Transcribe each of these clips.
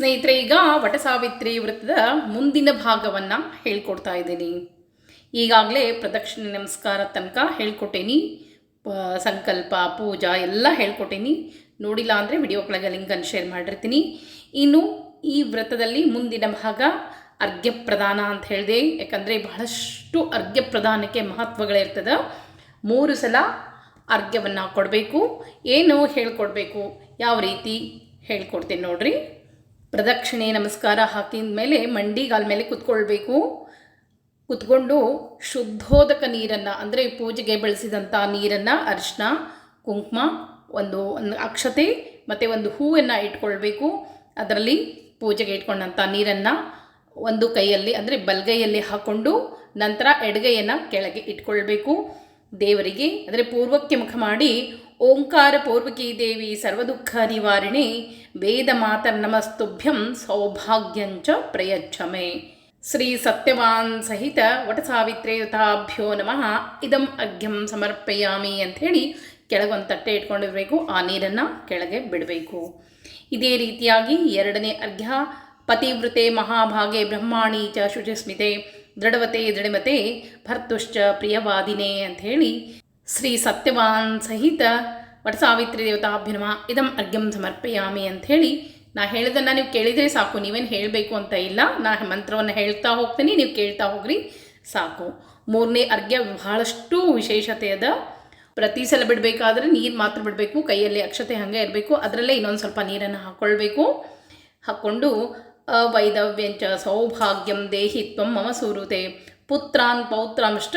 ಸ್ನೇಹಿತರೆ, ಈಗ ವಟಸಾವಿತ್ರಿ ವೃತ್ತದ ಮುಂದಿನ ಭಾಗವನ್ನು ಹೇಳ್ಕೊಡ್ತಾ ಇದ್ದೀನಿ. ಈಗಾಗಲೇ ಪ್ರದಕ್ಷಿಣೆ ನಮಸ್ಕಾರ ತನಕ ಹೇಳ್ಕೊಟ್ಟೇನಿ. ಸಂಕಲ್ಪ, ಪೂಜಾ ಎಲ್ಲ ಹೇಳ್ಕೊಟ್ಟೇನಿ. ನೋಡಿಲ್ಲ ಅಂದರೆ ವಿಡಿಯೋ ಕೆಳಗೆ ಲಿಂಕನ್ನು ಶೇರ್ ಮಾಡಿರ್ತೀನಿ. ಇನ್ನು ಈ ವ್ರತದಲ್ಲಿ ಮುಂದಿನ ಭಾಗ ಅರ್ಘ್ಯ ಪ್ರದಾನ ಅಂತ ಹೇಳಿದೆ. ಯಾಕಂದರೆ ಬಹಳಷ್ಟು ಅರ್ಘ್ಯ ಪ್ರದಾನಕ್ಕೆ ಮಹತ್ವಗಳಿರ್ತದೆ ಮೂರು ಸಲ ಅರ್ಘ್ಯವನ್ನು ಕೊಡಬೇಕು. ಏನು ಹೇಳ್ಕೊಡ್ಬೇಕು? ಯಾವ ರೀತಿ ಹೇಳ್ಕೊಡ್ತೀನಿ ನೋಡ್ರಿ. ಪ್ರದಕ್ಷಿಣೆ, ನಮಸ್ಕಾರ ಹಾಕಿದ ಮೇಲೆ ಮಂಡಿಗಾಲ ಮೇಲೆ ಕುತ್ಕೊಳ್ಬೇಕು. ಕುತ್ಕೊಂಡು ಶುದ್ಧೋದಕ ನೀರನ್ನು, ಅಂದರೆ ಪೂಜೆಗೆ ಬಳಸಿದಂಥ ನೀರನ್ನು ಅರಿಶಿನ ಕುಂಕುಮ, ಒಂದು ಒಂದು ಅಕ್ಷತೆ ಮತ್ತು ಒಂದು ಹೂವನ್ನು ಇಟ್ಕೊಳ್ಬೇಕು. ಅದರಲ್ಲಿ ಪೂಜೆಗೆ ಇಟ್ಕೊಂಡಂಥ ನೀರನ್ನು ಒಂದು ಕೈಯಲ್ಲಿ, ಅಂದರೆ ಬಲಗೈಯಲ್ಲಿ ಹಾಕ್ಕೊಂಡು ನಂತರ ಎಡಗೈಯನ್ನು ಕೆಳಗೆ ಇಟ್ಕೊಳ್ಬೇಕು. ದೇವರಿಗೆ, ಅಂದರೆ ಪೂರ್ವಕ್ಕೆ ಮುಖ ಮಾಡಿ ಓಂಕಾರ ಪೂರ್ವಕಿ ದೇವಿ ಸರ್ವದುಃಖ ನಿವಾರಿಣಿ ವೇದ ಮಾತರ್ನಮಸ್ತುಭ್ಯಂ ಸೌಭಾಗ್ಯಂಚ ಪ್ರಯಚ್ಛಮೆ. ಶ್ರೀ ಸತ್ಯವಾನ್ ಸಹಿತ ವಟಸಾವಿತ್ರೇಯುತಾಭ್ಯೋ ನಮಃ. ಇದಂ ಅಗ್ಯಂ ಸಮರ್ಪಯಾಮಿ ಅಂಥೇಳಿ ಕೆಳಗೊಂದು ತಟ್ಟೆ ಇಟ್ಕೊಂಡಿರಬೇಕು. ಆ ನೀರನ್ನು ಕೆಳಗೆ ಬಿಡಬೇಕು. ಇದೇ ರೀತಿಯಾಗಿ ಎರಡನೇ ಅರ್ಘ್ಯ ಪತಿವೃತೆ ಮಹಾಭಾಗೆ ಬ್ರಹ್ಮಾಣಿ ಚ ಶುಚಿಸ್ಮಿತೆ, ದೃಢವತೆ ದೃಢಮತೆ ಭರ್ತುಶ್ಚ ಪ್ರಿಯವಾದಿನೇ ಅಂಥೇಳಿ ಶ್ರೀ ಸತ್ಯವಾನ್ ಸಹಿತ ವಟಸಾವಿತ್ರಿ ದೇವತಾಭಿನಮ ಇದಂ ಅರ್ಘ್ಯಂ ಸಮರ್ಪಯಾಮಿ ಅಂಥೇಳಿ ನಾ ಹೇಳಿದ್ದನ್ನು ನೀವು ಕೇಳಿದರೆ ಸಾಕು. ನೀವೇನು ಹೇಳಬೇಕು ಅಂತ ಇಲ್ಲ. ನಾ ಮಂತ್ರವನ್ನು ಹೇಳ್ತಾ ಹೋಗ್ತೀನಿ. ನೀವು ಕೇಳ್ತಾ ಹೋಗ್ರಿ. ಸಾಕು. ಮೂರನೇ ಅರ್ಘ್ಯ ಬಹಳಷ್ಟು ವಿಶೇಷತೆ ಅದ. ಪ್ರತಿ ಸಲ ಬಿಡಬೇಕಾದ್ರೆ ನೀರು ಮಾತ್ರ ಬಿಡಬೇಕು. ಕೈಯಲ್ಲಿ ಅಕ್ಷತೆ ಹಾಗೆ ಇರಬೇಕು. ಅದರಲ್ಲೇ ಇನ್ನೊಂದು ಸ್ವಲ್ಪ ನೀರನ್ನು ಹಾಕ್ಕೊಳ್ಬೇಕು ಹಾಕ್ಕೊಂಡು ಅವೈದವ್ಯಂಚ ಸೌಭಾಗ್ಯಂ ದೇಹಿತ್ವಂ ಮಮ ಸೂರುತೆ. ಪುತ್ರಾನ್ ಪೌತ್ರಾಂಶ್ಚ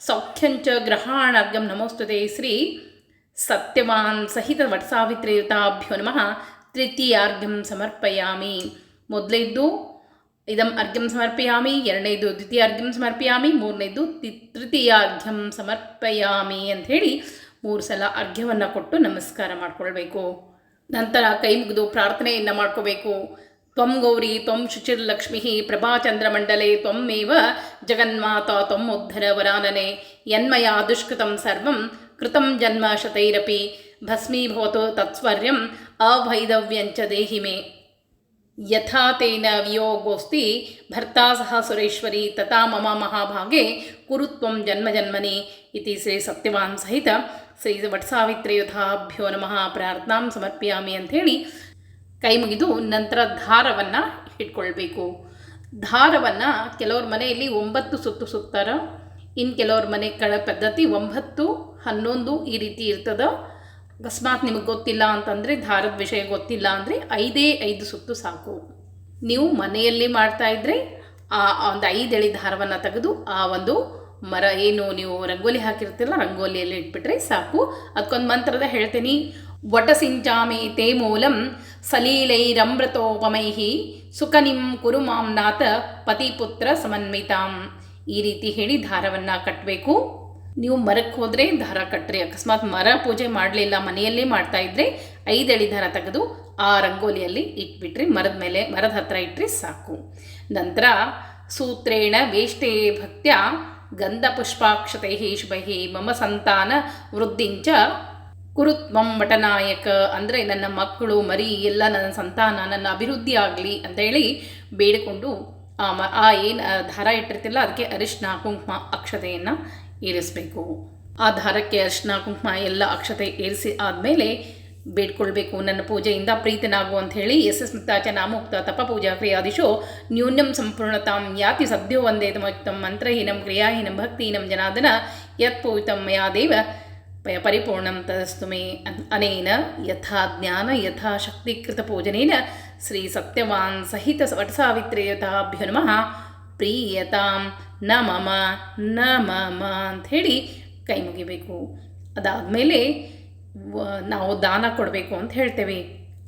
ಸೌಖ್ಯಂಚ ಗ್ರಹಾಣಾರ್ಗಂ ನಮೋಸ್ತುತೆ ಶ್ರೀ ಸತ್ಯವಾನ್ ಸಹಿತ ವಟ್ಸಾವಿತ್ರಿಯುತಾಭ್ಯೋ ನಮಃ ತೃತೀಯಾರ್ಘ್ಯಂ ಸಮರ್ಪಯಾಮಿ ಮೊದಲನೇದ್ದು ಇದಂ ಅರ್ಘ್ಯಂ ಸಮರ್ಪಯಾಮಿ, ಎರಡನೇದು ದ್ವಿತೀಯಾರ್ಘ್ಯಂ ಸಮರ್ಪಯಾಮಿ, ಮೂರನೇದು ತಿ, ತೃತೀಯಾರ್ಘ್ಯಂ ಸಮರ್ಪಯಾಮಿ ಹೇಳಿ ಮೂರು ಸಲ ಅರ್ಘ್ಯವನ್ನು ಕೊಟ್ಟು ನಮಸ್ಕಾರ ಮಾಡಿಕೊಳ್ಬೇಕು. ನಂತರ ಕೈ ಮುಗಿದು ಪ್ರಾರ್ಥನೆಯನ್ನು ಮಾಡ್ಕೋಬೇಕು. ತ್ವಂ ಗೌರಿ, ತ್ವಂ ಶುಚಿರ್ಲಕ್ಷ್ಮಿ ಪ್ರಭಾಚಂದ್ರಮಂಡಲೆ ತ್ವಮೇವ ಜಗನ್ಮಾತಾ ಉದ್ಧರ ವರಾನನೆ. ಯನ್ಮಯ ದುಷ್ಕೃತಂ ಸರ್ವಂ ಕೃತಂ ಜನ್ಮ ಶತೈರಪಿ. ಭಸ್ಮೀಭವತು ತತ್ಸ್ವರ್ಯಂ ಅವೈದವ್ಯಂಚ ದೇಹಿ ಮೇ. ಯಥಾ ತೇನ ವಿಯೋಗೋಸ್ತಿ ಭರ್ತಾ ಸಹ ಸುರೇಶ್ವರಿ, ತಥಾ ಮಮ ಮಹಾಭಾಗೆ ಕುರು ತ್ವಂ ಜನ್ಮ ಜನ್ಮನಿ ಇತಿ ಶ್ರೀ ಸತ್ಯವಾನ್ ಸಹಿತ. ಶ್ರೀ ವಟ್ಸಾವಿತ್ರಿಯುಧಾಭ್ಯೋ ನಮಃ. ಪ್ರಾರ್ಥನಾಂ ಸಮರ್ಪಯಾಮಿ ಅಂಥೇಳಿ ಕೈ ಮುಗಿದು ನಂತರ ದಾರವನ್ನು ಇಟ್ಕೊಳ್ಬೇಕು. ದಾರವನ್ನು ಕೆಲವ್ರ ಮನೆಯಲ್ಲಿ ಒಂಬತ್ತು ಸುತ್ತು ಸುತ್ತಾರ ಇನ್ನು ಕೆಲವ್ರ ಮನೆ ಕಳ ಪದ್ಧತಿ ಒಂಬತ್ತು, ಹನ್ನೊಂದು ಈ ರೀತಿ ಇರ್ತದ. ಅಕಸ್ಮಾತ್ ನಿಮಗೆ ಗೊತ್ತಿಲ್ಲ ಅಂತಂದರೆ ದಾರದ ವಿಷಯ ಗೊತ್ತಿಲ್ಲ ಅಂದರೆ ಐದೇ ಐದು ಸುತ್ತು ಸಾಕು. ನೀವು ಮನೆಯಲ್ಲಿ ಮಾಡ್ತಾ ಇದ್ದರೆ ಆ ಒಂದು ಐದು ಎಳೆ ದಾರವನ್ನು ತೆಗೆದು ಆ ಒಂದು ಮರ ಏನು ನೀವು ರಂಗೋಲಿ ಹಾಕಿರ್ತಿಲ್ಲ ರಂಗೋಲಿಯಲ್ಲಿ ಇಟ್ಬಿಟ್ರೆ ಸಾಕು. ಅದಕ್ಕೊಂದು ಮಂತ್ರದ ಹೇಳ್ತೀನಿ ವಟಸಿಂಚಾಮಿ ತೇ ಮೂಲಂ ಸಲೀಲೈರಮೃತೋಪಮೈ ಸುಖನಿಂ ಕುರು ಮಾಂ ನಾಥ ಪತಿಪುತ್ರ ಸಮನ್ವಿತಾಂ. ಈ ರೀತಿ ಹೇಳಿ ದಾರವನ್ನು ಕಟ್ಟಬೇಕು ನೀವು ಮರಕ್ಕೆ ಹೋದರೆ ದಾರ ಕಟ್ಟ್ರಿ ಅಕಸ್ಮಾತ್ ಮರ ಪೂಜೆ ಮಾಡಲಿಲ್ಲ, ಮನೆಯಲ್ಲೇ ಮಾಡ್ತಾ ಇದ್ದರೆ ಐದಳಿ ದಾರ ತೆಗೆದು ಆ ರಂಗೋಲಿಯಲ್ಲಿ ಇಟ್ಬಿಟ್ರಿ ಮರದ ಮೇಲೆ, ಮರದ ಹತ್ರ ಇಟ್ಟರೆ ಸಾಕು. ನಂತರ ಸೂತ್ರೇಣ ವೇಷ್ಟೇ ಭಕ್ತ್ಯ ಗಂಧ ಪುಷ್ಪಾಕ್ಷತೈ ಶುಭೈ ಮಮ ಸಂತಾನ ವೃದ್ಧಿಂಚ ಕುರುತ್ವಂ ವಟನಾಯಕ ಅಂದರೆ ನನ್ನ ಮಕ್ಕಳು, ಮರಿ, ಎಲ್ಲ ನನ್ನ ಸಂತಾನ, ನನ್ನ ಅಭಿವೃದ್ಧಿ ಆಗಲಿ ಅಂತ ಹೇಳಿ ಬೇಡಿಕೊಂಡು ಆ ಮ, ಆ ಏನು ದಾರ ಇಟ್ಟಿರ್ತಿಲ್ಲ ಅದಕ್ಕೆ ಅರಿಶಿನ ಕುಂಕುಮ ಅಕ್ಷತೆಯನ್ನು ಏರಿಸಬೇಕು. ಆ ದಾರಕ್ಕೆ ಅರಿಶಿನ ಕುಂಕುಮ ಎಲ್ಲ ಅಕ್ಷತೆ ಏರಿಸಿ ಆದಮೇಲೆ ಬೇಡ್ಕೊಳ್ಬೇಕು. ನನ್ನ ಪೂಜೆಯಿಂದ ಪ್ರೀತನಾಗು ಅಂತ ಹೇಳಿ ಎಸ್ ಎಸ್ ಮುಕ್ತಾಚ ನಾಮುಕ್ತ ತಪ ಪೂಜಾ ಕ್ರಿಯಾದಿಶೋ ನ್ಯೂನ್ಯಂ ಸಂಪೂರ್ಣತಾಂ ಯಾತಿ ಸದ್ಯೋ ವಂದೇ ತಮೋಕ್ತಂ ಮಂತ್ರಹೀನಂ ಕ್ರಿಯಾಹೀನಂ ಭಕ್ತಿಹೀನಂ ಜನಾದನ ಯತ್ ಮಯಾ ದೇವ ಪರಿಪೂರ್ಣಂ ತದಸ್ತು ಮೇ ಅನ್- ಅನೇನ ಯಥಾ ಜ್ಞಾನ ಯಥಾ ಶಕ್ತಿಕೃತ ಪೂಜನೇನ ಶ್ರೀ ಸತ್ಯವಾನ್ ಸಹಿತ ವಟಸಾವಿತ್ರೇಯತಾಭ್ಯೋ ನಮಃ ಪ್ರೀಯತಾಂ ನ ಮಮ ನ ಮಮ ಅಂಥೇಳಿ ಕೈ ಮುಗಿಬೇಕು. ಅದಾದಮೇಲೆ ನಾವು ದಾನ ಕೊಡಬೇಕು ಅಂತ ಹೇಳ್ತೇವೆ.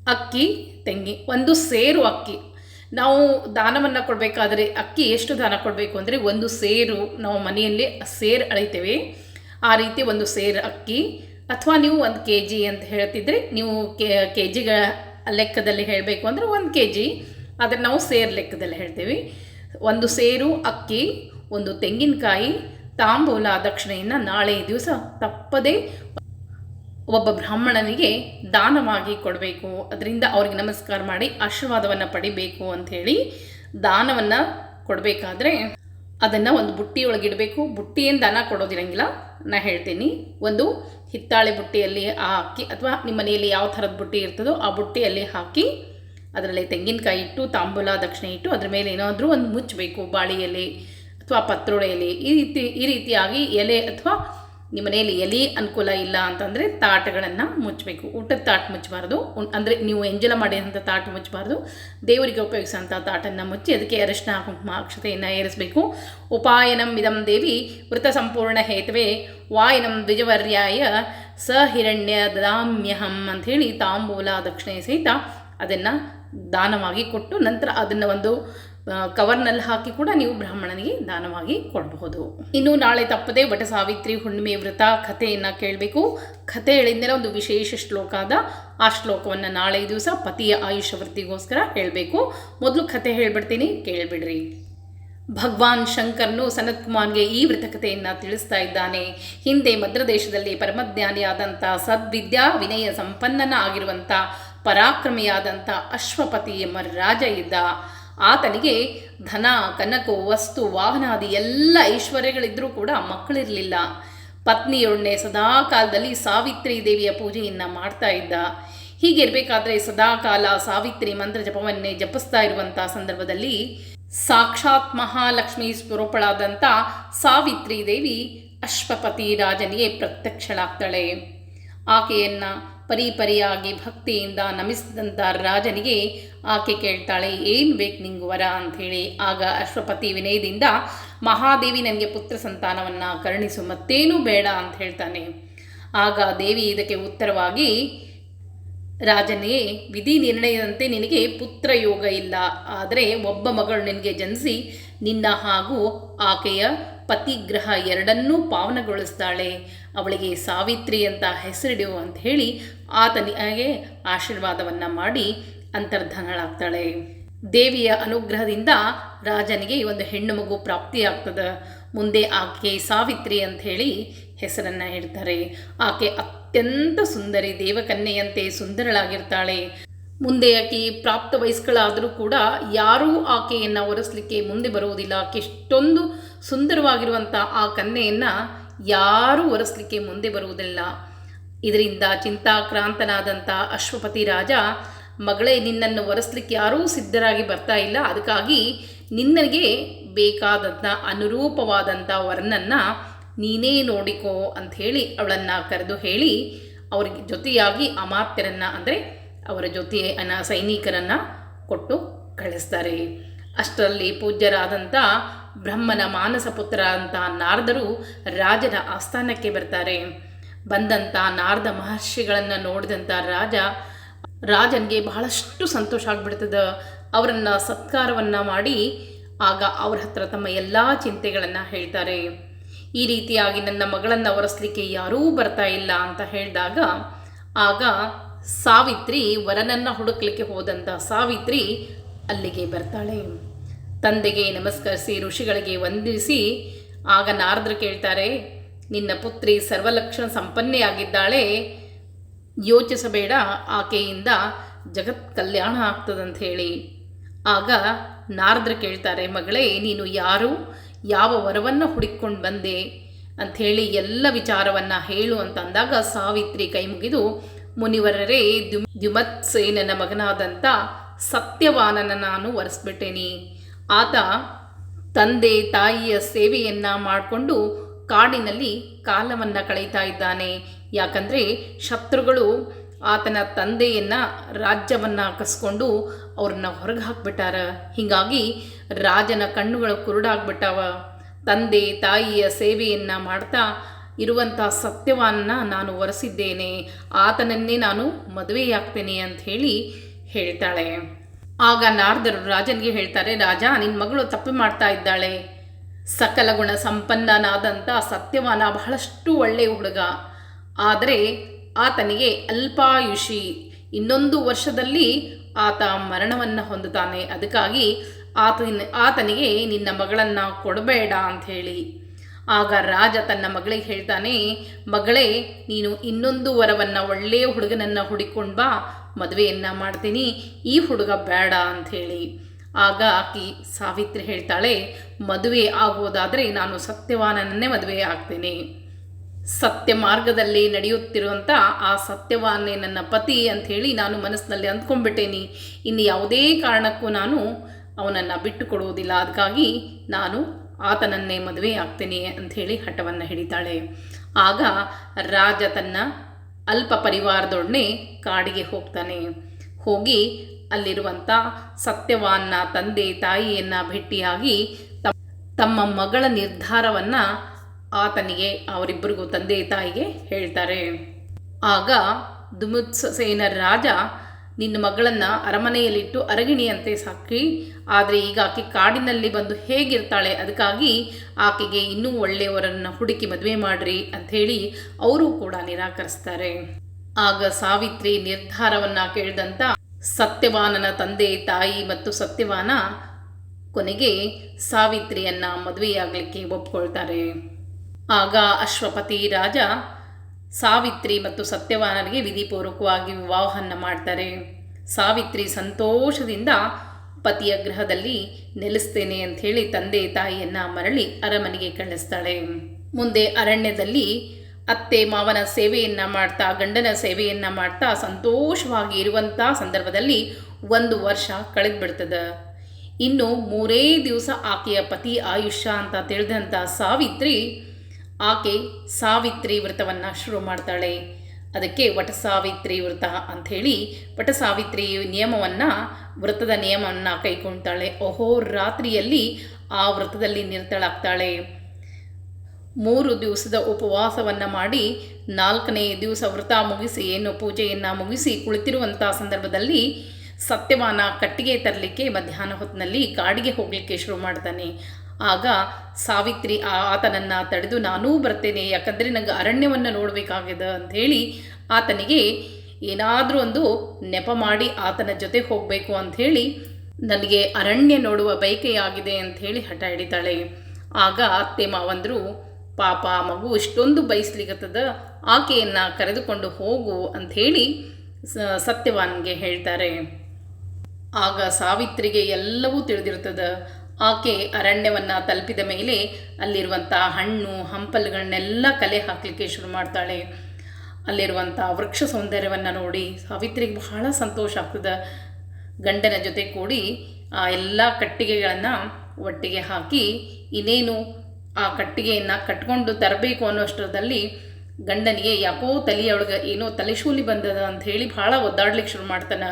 ಅಕ್ಕಿ, ತೆಂಗಿ, ಒಂದು ಸೇರು ಅಕ್ಕಿ. ನಾವು ದಾನವನ್ನು ಕೊಡಬೇಕಾದ್ರೆ ಅಕ್ಕಿ ಎಷ್ಟು ದಾನ ಕೊಡಬೇಕು ಅಂದರೆ ಒಂದು ಸೇರು ನಾವು ಮನೆಯಲ್ಲಿ ಸೇರು ಅಳಿತೇವೆ. ಆ ರೀತಿ ಒಂದು ಸೇರು ಅಕ್ಕಿ ಅಥವಾ ನೀವು ಒಂದು ಕೆ ಜಿ ಅಂತ ಹೇಳ್ತಿದ್ರೆ ನೀವು ಕೆ ಜಿಗಳ ಲೆಕ್ಕದಲ್ಲಿ ಹೇಳಬೇಕು ಅಂದರೆ ಒಂದು ಕೆ ಜಿ ಆದರೆ ನಾವು ಸೇರು ಲೆಕ್ಕದಲ್ಲಿ ಹೇಳ್ತೀವಿ. ಒಂದು ಸೇರು ಅಕ್ಕಿ, ಒಂದು ತೆಂಗಿನಕಾಯಿ, ತಾಂಬೂಲ ದಕ್ಷಿಣೆಯನ್ನು ನಾಳೆ ದಿವಸ ತಪ್ಪದೇ ಒಬ್ಬ ಬ್ರಾಹ್ಮಣನಿಗೆ ದಾನವಾಗಿ ಕೊಡಬೇಕು. ಅದರಿಂದ ಅವ್ರಿಗೆ ನಮಸ್ಕಾರ ಮಾಡಿ ಆಶೀರ್ವಾದವನ್ನು ಪಡಿಬೇಕು ಅಂಥೇಳಿ ದಾನವನ್ನು ಕೊಡಬೇಕಾದ್ರೆ ಅದನ್ನು ಒಂದು ಬುಟ್ಟಿ ಒಳಗೆ ಇಡಬೇಕು. ಬುಟ್ಟಿಯಿಂದ ದನ ಕೊಡೋದಿರಂಗಿಲ್ಲ ನಾ ಹೇಳ್ತೀನಿ, ಒಂದು ಹಿತ್ತಾಳೆ ಬುಟ್ಟಿಯಲ್ಲಿ ಹಾಕಿ ಅಥವಾ ನಿಮ್ಮ ಮನೆಯಲ್ಲಿ ಯಾವ ಥರದ ಬುಟ್ಟಿ ಇರ್ತದೋ ಆ ಬುಟ್ಟಿಯಲ್ಲಿ ಹಾಕಿ ಅದರಲ್ಲಿ ತೆಂಗಿನಕಾಯಿ ಇಟ್ಟು, ತಾಂಬೂಲ, ದಕ್ಷಿಣೆ ಇಟ್ಟು ಅದ್ರ ಮೇಲೆ ಏನಾದರೂ ಒಂದು ಮುಚ್ಚಬೇಕು ಬಾಳೆ ಎಲೆ ಅಥವಾ ಪತ್ರೊಳೆ ಎಲೆ ಈ ರೀತಿ, ಈ ರೀತಿಯಾಗಿ ಎಲೆ ಅಥವಾ ನಿಮ್ಮ ಮನೆಯಲ್ಲಿ ಎಲ್ಲಿ ಅನುಕೂಲ ಇಲ್ಲ ಅಂತಂದರೆ ತಾಟಗಳನ್ನು ಮುಚ್ಚಬೇಕು. ಊಟದ ತಾಟ್ ಮುಚ್ಚಬಾರ್ದು. ಅಂದರೆ ನೀವು ಎಂಜಲ ಮಾಡಿದಂಥ ತಾಟ್ ಮುಚ್ಚಬಾರ್ದು. ದೇವರಿಗೆ ಉಪಯೋಗಿಸುವಂಥ ತಾಟನ್ನು ಮುಚ್ಚಿ ಅದಕ್ಕೆ ಅರಿಶಿನ, ಕುಂಕುಮ, ಅಕ್ಷತೆಯನ್ನು ಏರಿಸಬೇಕು. ಉಪಾಯನಂ ಇದಂ ದೇವಿ ವೃತ ಸಂಪೂರ್ಣ ಹೇತುವೆ ವಾಯನಂ ದ್ವಿಜವರ್ಯಾಯ ಸ ಹಿರಣ್ಯ ದಾಮ್ಯಹಂ ಅಂಥೇಳಿ ತಾಂಬೂಲ, ದಕ್ಷಿಣೆ ಸಹಿತ ಅದನ್ನು ದಾನವಾಗಿ ಕೊಟ್ಟು ನಂತರ ಅದನ್ನು ಒಂದು ಕವರ್ನಲ್ಲಿ ಹಾಕಿ ಕೂಡ ನೀವು ಬ್ರಾಹ್ಮಣನಿಗೆ ದಾನವಾಗಿ ಕೊಡಬಹುದು. ಇನ್ನು ನಾಳೆ ತಪ್ಪದೆ ವಟ ಸಾವಿತ್ರಿ ಹುಣ್ಣಿಮೆ ವ್ರತ ಕಥೆಯನ್ನು ಕೇಳಬೇಕು. ಕಥೆ ಹೇಳಿದ್ಮೇಲೆ ಒಂದು ವಿಶೇಷ ಶ್ಲೋಕ ಆದ ಆ ಶ್ಲೋಕವನ್ನು ನಾಳೆ ದಿವಸ ಪತಿಯ ಆಯುಷ ವೃತ್ತಿಗೋಸ್ಕರ ಹೇಳಬೇಕು. ಮೊದಲು ಕಥೆ ಹೇಳ್ಬಿಡ್ತೀನಿ, ಕೇಳಿಬಿಡ್ರಿ. ಭಗವಾನ್ ಶಂಕರ್ನು ಸನತ್ ಕುಮಾರ್ಗೆ ಈ ವೃತಕತೆಯನ್ನು ತಿಳಿಸ್ತಾ ಇದ್ದಾನೆ. ಹಿಂದೆ ಮದ್ರದೇಶದಲ್ಲಿ ಪರಮಜ್ಞಾನಿಯಾದಂಥ ಸದ್ವಿದ್ಯಾ ವಿನಯ ಸಂಪನ್ನನ ಆಗಿರುವಂಥ, ಪರಾಕ್ರಮಿಯಾದಂಥ ಅಶ್ವಪತಿ ಎಂಬ ರಾಜ ಇದ್ದ. ಆತನಿಗೆ ಧನ, ಕನಕು, ವಸ್ತು ವಾಹನಾದಿ ಎಲ್ಲ ಐಶ್ವರ್ಯಗಳಿದ್ದರೂ ಕೂಡ ಮಕ್ಕಳಿರಲಿಲ್ಲ. ಪತ್ನಿಯೊಡನೆ ಸದಾ ಕಾಲದಲ್ಲಿ ಸಾವಿತ್ರಿ ದೇವಿಯ ಪೂಜೆಯನ್ನು ಮಾಡ್ತಾ ಇದ್ದ. ಹೀಗಿರಬೇಕಾದ್ರೆ ಸದಾಕಾಲ ಸಾವಿತ್ರಿ ಮಂತ್ರ ಜಪವನ್ನೇ ಜಪಿಸ್ತಾ ಇರುವಂಥ ಸಂದರ್ಭದಲ್ಲಿ ಸಾಕ್ಷಾತ್ ಮಹಾಲಕ್ಷ್ಮಿ ಸ್ವರೂಪಳಾದಂಥ ಸಾವಿತ್ರಿ ದೇವಿ ಅಶ್ವಪತಿ ರಾಜನಿಗೆ ಪ್ರತ್ಯಕ್ಷಳಾಗ್ತಾಳೆ. ಆಕೆಯನ್ನು ಪರಿಪರಿಯಾಗಿ ಭಕ್ತಿಯಿಂದ ನಮಿಸಿದಂಥ ರಾಜನಿಗೆ ಆಕೆ ಕೇಳ್ತಾಳೆ, ಏನು ಬೇಕು ನಿಂಗು ವರ? ಅಂಥೇಳಿ. ಆಗ ಅಶ್ವಪತಿ ವಿನಯದಿಂದ, ಮಹಾದೇವಿ ನನಗೆ ಪುತ್ರ ಸಂತಾನವನ್ನು ಕರುಣಿಸು, ಮತ್ತೇನೂ ಬೇಡ ಅಂತ ಹೇಳ್ತಾನೆ. ಆಗ ದೇವಿ ಇದಕ್ಕೆ ಉತ್ತರವಾಗಿ, ರಾಜನೇ, ವಿಧಿ ನಿರ್ಣಯದಂತೆ ನಿನಗೆ ಪುತ್ರ ಯೋಗ ಇಲ್ಲ. ಆದರೆ ಒಬ್ಬ ಮಗಳು ನಿನಗೆ ಜನಿಸಿ ನಿನ್ನ ಹಾಗೂ ಆಕೆಯ ಪತಿಗ್ರಹ ಎರಡನ್ನೂ ಪಾವನಗೊಳಿಸ್ತಾಳೆ. ಅವಳಿಗೆ ಸಾವಿತ್ರಿ ಅಂತ ಹೆಸರಿಡು ಅಂತ ಹೇಳಿ ಆತನಿಗೆ ಆಶೀರ್ವಾದವನ್ನು ಮಾಡಿ ಅಂತರ್ಧನಳಾಗ್ತಾಳೆ. ದೇವಿಯ ಅನುಗ್ರಹದಿಂದ ರಾಜನಿಗೆ ಈ ಒಂದು ಹೆಣ್ಣು ಮಗು ಪ್ರಾಪ್ತಿಯಾಗ್ತದೆ. ಮುಂದೆ ಆಕೆ ಸಾವಿತ್ರಿ ಅಂತ ಹೇಳಿ ಹೆಸರನ್ನು ಹೇಳ್ತಾರೆ. ಆಕೆ ಅತ್ಯಂತ ಸುಂದರಿ ದೇವಕನ್ಯೆಯಂತೆ ಸುಂದರಳಾಗಿರ್ತಾಳೆ. ಮುಂದೆ ಆಕೆ ಪ್ರಾಪ್ತ ವಯಸ್ಕಳಾದರೂ ಕೂಡ ಯಾರೂ ಆಕೆಯನ್ನು ಒರೆಸಲಿಕ್ಕೆ ಮುಂದೆ ಬರುವುದಿಲ್ಲ. ಆಕೆ ಎಷ್ಟೊಂದು ಸುಂದರವಾಗಿರುವಂಥ ಆ ಕನ್ಯೆಯನ್ನು ಯಾರೂ ಒರೆಸಲಿಕ್ಕೆ ಮುಂದೆ ಬರುವುದಿಲ್ಲ. ಇದರಿಂದ ಚಿಂತಾಕ್ರಾಂತನಾದಂಥ ಅಶ್ವಪತಿ ರಾಜ, ಮಗಳೇ, ನಿನ್ನನ್ನು ಒರೆಸಲಿಕ್ಕೆ ಯಾರೂ ಸಿದ್ಧರಾಗಿ ಬರ್ತಾ ಇಲ್ಲ. ಅದಕ್ಕಾಗಿ ನಿನ್ನಗೆ ಬೇಕಾದಂಥ ಅನುರೂಪವಾದಂಥ ವರನನ್ನು ನೀನೇ ನೋಡಿಕೋ ಅಂತ ಹೇಳಿ ಅವಳನ್ನು ಕರೆದು ಹೇಳಿ ಅವರಿಗೆ ಜೊತೆಯಾಗಿ ಅಮಾತ್ಯರನ್ನು ಅಂದರೆ ಅವರ ಜೊತೆ ಅನ್ನ ಸೈನಿಕರನ್ನು ಕೊಟ್ಟು ಕಳಿಸ್ತಾರೆ. ಅಷ್ಟರಲ್ಲಿ ಪೂಜ್ಯರಾದಂಥ ಬ್ರಹ್ಮನ ಮಾನಸ ಪುತ್ರ ಅಂತ ನಾರದರು ರಾಜನ ಆಸ್ಥಾನಕ್ಕೆ ಬರ್ತಾರೆ. ಬಂದಂಥ ನಾರದ ಮಹರ್ಷಿಗಳನ್ನು ನೋಡಿದಂಥ ರಾಜ, ರಾಜನಿಗೆ ಬಹಳಷ್ಟು ಸಂತೋಷ ಆಗ್ಬಿಡ್ತದೆ. ಅವರನ್ನು ಸತ್ಕಾರವನ್ನು ಮಾಡಿ ಆಗ ಅವ್ರ ಹತ್ರ ತಮ್ಮ ಎಲ್ಲ ಚಿಂತೆಗಳನ್ನು ಹೇಳ್ತಾರೆ. ಈ ರೀತಿಯಾಗಿ ನನ್ನ ಮಗಳನ್ನು ಒರೆಸ್ಲಿಕ್ಕೆ ಯಾರೂ ಬರ್ತಾ ಇಲ್ಲ ಅಂತ ಹೇಳಿದಾಗ, ಆಗ ಸಾವಿತ್ರಿ ವರನನ್ನು ಹುಡುಕ್ಲಿಕ್ಕೆ ಹೋದಂಥ ಸಾವಿತ್ರಿ ಅಲ್ಲಿಗೆ ಬರ್ತಾಳೆ. ತಂದೆಗೆ ನಮಸ್ಕರಿಸಿ, ಋಷಿಗಳಿಗೆ ವಂದಿಸಿ. ಆಗ ನಾರದರು ಕೇಳ್ತಾರೆ, ನಿನ್ನ ಪುತ್ರಿ ಸರ್ವಲಕ್ಷಣ ಸಂಪನ್ನೆಯಾಗಿದ್ದಾಳೆ. ಯೋಚಿಸಬೇಡ, ಆಕೆಯಿಂದ ಜಗತ್ ಕಲ್ಯಾಣ ಆಗ್ತದಂತ ಹೇಳಿ. ಆಗ ನಾರದ್ರು ಕೇಳ್ತಾರೆ, ಮಗಳೇ, ನೀನು ಯಾರು? ಯಾವ ವರವನ್ನು ಹುಡುಕೊಂಡು ಬಂದೆ? ಅಂಥೇಳಿ ಎಲ್ಲ ವಿಚಾರವನ್ನು ಹೇಳು ಅಂತ ಅಂದಾಗ ಸಾವಿತ್ರಿ ಕೈ ಮುಗಿದು, ಮುನಿವರರೇ ದ್ಯು ದ್ಯುಮತ್ಸೇನನ ಮಗನಾದಂಥ ಸತ್ಯವಾನನ ನಾನು ಒರೆಸ್ಬಿಟ್ಟೇನಿ ಆತ ತಂದೆ ತಾಯಿಯ ಸೇವೆಯನ್ನು ಮಾಡಿಕೊಂಡು ಕಾಡಿನಲ್ಲಿ ಕಾಲವನ್ನು ಕಳೀತಾ ಇದ್ದಾನೆ. ಯಾಕಂದರೆ ಶತ್ರುಗಳು ಆತನ ತಂದೆಯನ್ನು ರಾಜ್ಯವನ್ನು ಕಸ್ಕೊಂಡು ಅವ್ರನ್ನ ಹೊರಗೆ ಹಾಕ್ಬಿಟ್ಟಾರ. ಹೀಗಾಗಿ ರಾಜನ ಕಣ್ಣುಗಳು ಕುರುಡಾಗ್ಬಿಟ್ಟಾವ. ತಂದೆ ತಾಯಿಯ ಸೇವೆಯನ್ನು ಮಾಡ್ತಾ ಇರುವಂಥ ಸತ್ಯವನ್ನು ನಾನು ಒರೆಸಿದ್ದೇನೆ. ಆತನನ್ನೇ ನಾನು ಮದುವೆಯಾಗ್ತೇನೆ ಅಂತ ಹೇಳಿ ಹೇಳ್ತಾಳೆ. ಆಗ ನಾರದರು ರಾಜನಿಗೆ ಹೇಳ್ತಾರೆ, ರಾಜ ನಿನ್ನ ಮಗಳು ತಪ್ಪು ಮಾಡ್ತಾ ಇದ್ದಾಳೆ. ಸಕಲ ಗುಣ ಸಂಪನ್ನನಾದಂಥ ಸತ್ಯವಾನ ಬಹಳಷ್ಟು ಒಳ್ಳೆಯ ಹುಡುಗ. ಆದರೆ ಆತನಿಗೆ ಅಲ್ಪಾಯುಷಿ. ಇನ್ನೊಂದು ವರ್ಷದಲ್ಲಿ ಆತ ಮರಣವನ್ನು ಹೊಂದುತ್ತಾನೆ. ಅದಕ್ಕಾಗಿ ಆತನ ಆತನಿಗೆ ನಿನ್ನ ಮಗಳನ್ನು ಕೊಡಬೇಡ ಅಂಥೇಳಿ ಆಗ ರಾಜ ತನ್ನ ಮಗಳಿಗೆ ಹೇಳ್ತಾನೆ, ಮಗಳೇ, ನೀನು ಇನ್ನೊಂದು ವರವನ್ನು ಒಳ್ಳೆಯ ಹುಡುಗನನ್ನು ಹುಡುಕೊಂಡು ಬಾ. ಮದುವೆಯನ್ನು ಮಾಡ್ತೀನಿ, ಈ ಹುಡುಗ ಬೇಡ ಅಂಥೇಳಿ. ಆಗ ಆಕಿ ಸಾವಿತ್ರಿ ಹೇಳ್ತಾಳೆ, ಮದುವೆ ಆಗೋದಾದರೆ ನಾನು ಸತ್ಯವಾನನನ್ನೇ ಮದುವೆ ಆಗ್ತೇನೆ. ಸತ್ಯ ಮಾರ್ಗದಲ್ಲಿ ನಡೆಯುತ್ತಿರುವಂಥ ಆ ಸತ್ಯವಾನೇ ನನ್ನ ಪತಿ ಅಂಥೇಳಿ ನಾನು ಮನಸ್ಸಿನಲ್ಲಿ ಅಂದ್ಕೊಂಡ್ಬಿಟ್ಟೇನಿ. ಇನ್ನು ಯಾವುದೇ ಕಾರಣಕ್ಕೂ ನಾನು ಅವನನ್ನು ಬಿಟ್ಟು ಕೊಡುವುದಿಲ್ಲ ಅದಕ್ಕಾಗಿ ನಾನು ಆತನನ್ನೇ ಮದುವೆ ಆಗ್ತೇನೆ ಅಂಥೇಳಿ ಹಠವನ್ನು ಹಿಡಿತಾಳೆ. ಆಗ ರಾಜ ತನ್ನ ಅಲ್ಪ ಪರಿವಾರದೊಡನೆ ಕಾಡಿಗೆ ಹೋಗ್ತಾನೆ. ಹೋಗಿ ಅಲ್ಲಿರುವಂಥ ಸತ್ಯವಾನ್ನ ತಂದೆ ತಾಯಿಯನ್ನು ಭೇಟಿಯಾಗಿ ತಮ್ಮ ಮಗಳ ನಿರ್ಧಾರವನ್ನು ಆತನಿಗೆ, ಅವರಿಬ್ಬರಿಗೂ ತಂದೆ ತಾಯಿಗೆ ಹೇಳ್ತಾರೆ. ಆಗ ದುಮುತ್ಸೇನ ರಾಜ ನಿನ್ನ ಮಗಳನ್ನು ಅರಮನೆಯಲ್ಲಿಟ್ಟು ಅರಗಿಣಿಯಂತೆ ಸಾಕಿ ಆದರೆ ಈಗ ಆಕೆ ಕಾಡಿನಲ್ಲಿ ಬಂದು ಹೇಗಿರ್ತಾಳೆ? ಅದಕ್ಕಾಗಿ ಆಕೆಗೆ ಇನ್ನೂ ಒಳ್ಳೆಯವರನ್ನು ಹುಡುಕಿ ಮದುವೆ ಮಾಡ್ರಿ ಅಂಥೇಳಿ ಅವರು ಕೂಡ ನಿರಾಕರಿಸ್ತಾರೆ. ಆಗ ಸಾವಿತ್ರಿ ನಿರ್ಧಾರವನ್ನು ಕೇಳಿದಂಥ ಸತ್ಯವಾನನ ತಂದೆ, ತಾಯಿ ಮತ್ತು ಸತ್ಯವಾನ ಕೊನೆಗೆ ಸಾವಿತ್ರಿಯನ್ನ ಮದುವೆಯಾಗಲಿಕ್ಕೆ ಒಪ್ಕೊಳ್ತಾರೆ. ಆಗ ಅಶ್ವಪತಿ ರಾಜ ಸಾವಿತ್ರಿ ಮತ್ತು ಸತ್ಯವಾನರಿಗೆ ವಿಧಿಪೂರ್ವಕವಾಗಿ ವಿವಾಹವನ್ನು ಮಾಡ್ತಾರೆ. ಸಾವಿತ್ರಿ ಸಂತೋಷದಿಂದ ಪತಿಯ ಗೃಹದಲ್ಲಿ ನೆಲೆಸ್ತೇನೆ ಅಂಥೇಳಿ ತಂದೆ ತಾಯಿಯನ್ನು ಮರಳಿ ಅರಮನೆಗೆ ಕಳಿಸ್ತಾಳೆ. ಮುಂದೆ ಅರಣ್ಯದಲ್ಲಿ ಅತ್ತೆ ಮಾವನ ಸೇವೆಯನ್ನು ಮಾಡ್ತಾ, ಗಂಡನ ಸೇವೆಯನ್ನು ಮಾಡ್ತಾ ಸಂತೋಷವಾಗಿ ಇರುವಂಥ ಸಂದರ್ಭದಲ್ಲಿ ಒಂದು ವರ್ಷ ಕಳೆದ್ಬಿಡ್ತದೆ. ಇನ್ನು ಮೂರೇ ದಿವಸ ಆಕೆಯ ಪತಿ ಆಯುಷ್ಯ ಅಂತ ತಿಳಿದಂಥ ಸಾವಿತ್ರಿ ಆಕೆ ಸಾವಿತ್ರಿ ವ್ರತವನ್ನು ಶುರು ಮಾಡ್ತಾಳೆ. ಅದಕ್ಕೆ ವಟ ಸಾವಿತ್ರಿ ವ್ರತ ಅಂಥೇಳಿ ವಟ ಸಾವಿತ್ರಿ ನಿಯಮವನ್ನು ವ್ರತದ ನಿಯಮವನ್ನು ಕೈಗೊಳ್ತಾಳೆ ಓಹೋ, ರಾತ್ರಿಯಲ್ಲಿ ಆ ವ್ರತದಲ್ಲಿ ನಿರತಳಾಗ್ತಾಳೆ ಮೂರು ದಿವಸದ ಉಪವಾಸವನ್ನು ಮಾಡಿ ನಾಲ್ಕನೇ ದಿವಸ ವ್ರತ ಮುಗಿಸಿ, ಏನು ಪೂಜೆಯನ್ನು ಮುಗಿಸಿ ಕುಳಿತಿರುವಂಥ ಸಂದರ್ಭದಲ್ಲಿ ಸತ್ಯವಾನ ಕಟ್ಟಿಗೆ ತರಲಿಕ್ಕೆ ಮಧ್ಯಾಹ್ನ ಹೊತ್ತಿನಲ್ಲಿ ಕಾಡಿಗೆ ಹೋಗಲಿಕ್ಕೆ ಶುರು ಮಾಡ್ತಾನೆ. ಆಗ ಸಾವಿತ್ರಿ ಆತನನ್ನು ತಡೆದು ನಾನೂ ಬರ್ತೇನೆ, ಯಾಕಂದರೆ ನನಗೆ ಅರಣ್ಯವನ್ನು ನೋಡಬೇಕಾಗಿದೆ ಅಂಥೇಳಿ ಆತನಿಗೆ ಏನಾದರೂ ಒಂದು ನೆಪ ಮಾಡಿ ಆತನ ಜೊತೆ ಹೋಗಬೇಕು ಅಂಥೇಳಿ ನನಗೆ ಅರಣ್ಯ ನೋಡುವ ಬಯಕೆಯಾಗಿದೆ ಅಂಥೇಳಿ ಹಠ ಹಿಡಿತಾಳೆ. ಆಗ ಅತ್ತೆ ಮಾವಂದರು, ಪಾಪ, ಮಗು ಇಷ್ಟೊಂದು ಬಯಸ್ಲಿಗತ್ತದ, ಆಕೆಯನ್ನು ಕರೆದುಕೊಂಡು ಹೋಗು ಅಂಥೇಳಿ ಸತ್ಯವಾನ್ಗೆ ಹೇಳ್ತಾರೆ. ಆಗ ಸಾವಿತ್ರಿಗೆ ಎಲ್ಲವೂ ತಿಳಿದಿರ್ತದೆ. ಆಕೆ ಅರಣ್ಯವನ್ನು ತಲುಪಿದ ಮೇಲೆ ಅಲ್ಲಿರುವಂಥ ಹಣ್ಣು, ಹಂಪಲುಗಳನ್ನೆಲ್ಲ ಕಲೆ ಹಾಕಲಿಕ್ಕೆ ಶುರು ಮಾಡ್ತಾಳೆ. ಅಲ್ಲಿರುವಂಥ ವೃಕ್ಷ ಸೌಂದರ್ಯವನ್ನು ನೋಡಿ ಸಾವಿತ್ರಿಗೆ ಬಹಳ ಸಂತೋಷ ಆಗ್ತದೆ. ಗಂಡನ ಜೊತೆ ಕೂಡಿ ಆ ಎಲ್ಲ ಕಟ್ಟಿಗೆಗಳನ್ನು ಒಟ್ಟಿಗೆ ಹಾಕಿ ಇನ್ನೇನು ಆ ಕಟ್ಟಿಗೆಯನ್ನು ಕಟ್ಕೊಂಡು ತರಬೇಕು ಅನ್ನೋಷ್ಟರದಲ್ಲಿ ಗಂಡನಿಗೆ ಯಾಕೋ ತಲೆಯೊಳಗೆ ಏನೋ ತಲೆಶೂಲಿ ಬಂದದ ಅಂತ ಹೇಳಿ ಭಾಳ ಒದ್ದಾಡ್ಲಿಕ್ಕೆ ಶುರು ಮಾಡ್ತಾನೆ.